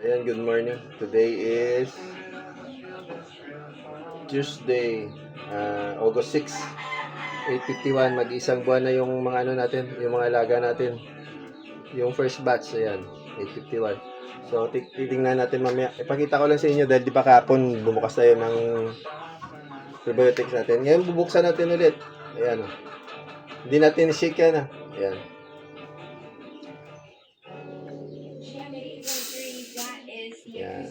Ayan, good morning. Today is Tuesday, uh, August 6, 8.51. Mag-isang buwan na yung mga ano natin, yung mga alaga natin. Yung first batch, ayan, 8.51. So, tit- titingnan natin mamaya. Ipakita ko lang sa inyo dahil di ba kapon bumukas tayo ng probiotics natin. Ngayon, bubuksan natin ulit. Ayan, oh. Hindi natin shake yan, ah. Ayan. Yan.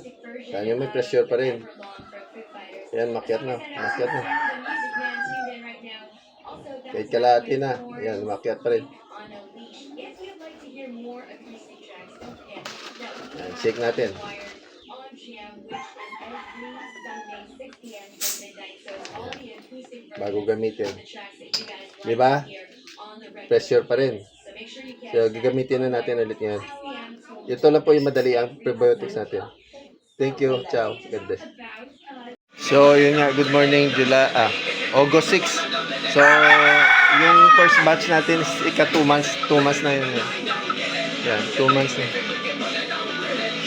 Kanya may pressure pa rin. Ayan, makyat na. Makyat na. Kahit kalahati na. Ayan, makyat pa rin. Ayan, shake natin. Bago gamitin. Di ba? Pressure pa rin. So, gagamitin na natin ulit ngayon. Ito lang po yung madali ang probiotics natin. Thank you. Ciao. God bless. So, yun nga. Good morning, July. Ah, August 6. So, yung first batch natin is ika 2 months. 2 months na yun. Yan, 2 months na.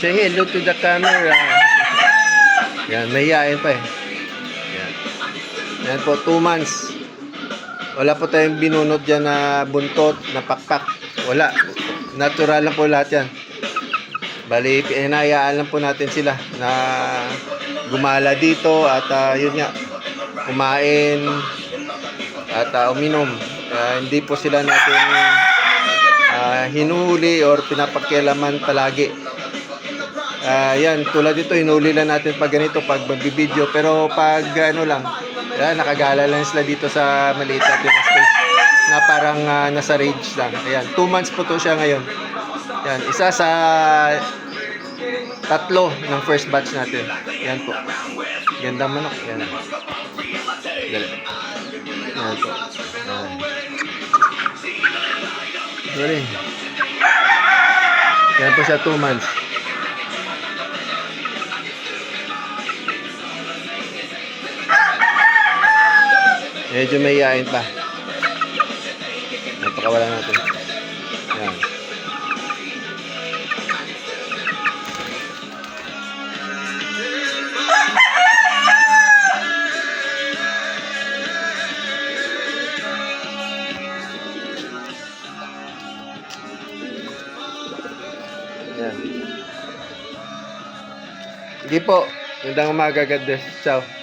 Say hello to the camera. Yan, mahihain pa eh. Yan. Yan po, 2 months. Wala po tayong binunot dyan na buntot, na pakpak. Wala. Natural lang po lahat yan. Bali, pinayaan lang po natin sila na gumala dito at ah, yun nga, kumain at ah, uminom. Ah, hindi po sila natin ah, hinuhuli or pinapakialaman palagi. Ah, yan, tulad dito, hinuli lang natin pag ganito, pag magbibideo. Pero pag ano lang, yan, nakagala lang sila dito sa maliit natin na space na parang ah, nasa rage lang. Ayan, 2 months po to siya ngayon. Yan, isa sa tatlo ng first batch natin. Yan po. Ganda manok. Yan. Dali. Yan po. Yan. Dali. Yan po siya 2 months. Medyo may yain pa. Napakawala natin. Sige po. Magandang umaga, God bless. Ciao.